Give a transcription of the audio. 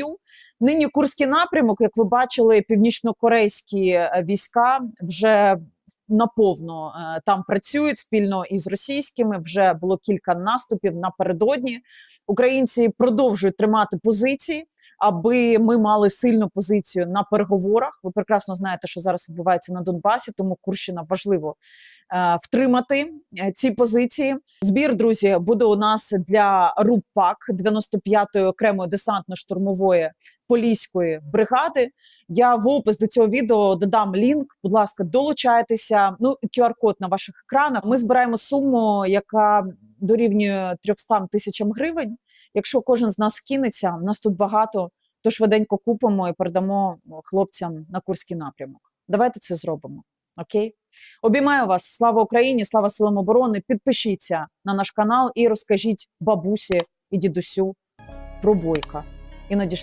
бою. Нині Курський напрямок, як ви бачили, північно-корейські е, війська вже наповно е, там працюють спільно із російськими. Вже було кілька наступів напередодні. Українці продовжують тримати позиції. Аби ми мали сильну позицію на переговорах. Ви прекрасно знаєте, що зараз відбувається на Донбасі, тому Курщина важливо е, втримати е, ці позиції. Збір, друзі, буде у нас для РУПАК 95-ї окремої десантно-штурмової поліської бригади. Я в опис до цього відео додам лінк. Будь ласка, долучайтеся. Ну QR-код на ваших екранах. Ми збираємо суму, яка дорівнює 300 тисячам гривень. Якщо кожен з нас скинеться, нас тут багато, то швиденько купимо і передамо хлопцям на Курський напрямок. Давайте це зробимо. Окей, обіймаю вас. Слава Україні! Слава силам оборони! Підпишіться на наш канал і розкажіть бабусі і дідусю про бойка. І надішліть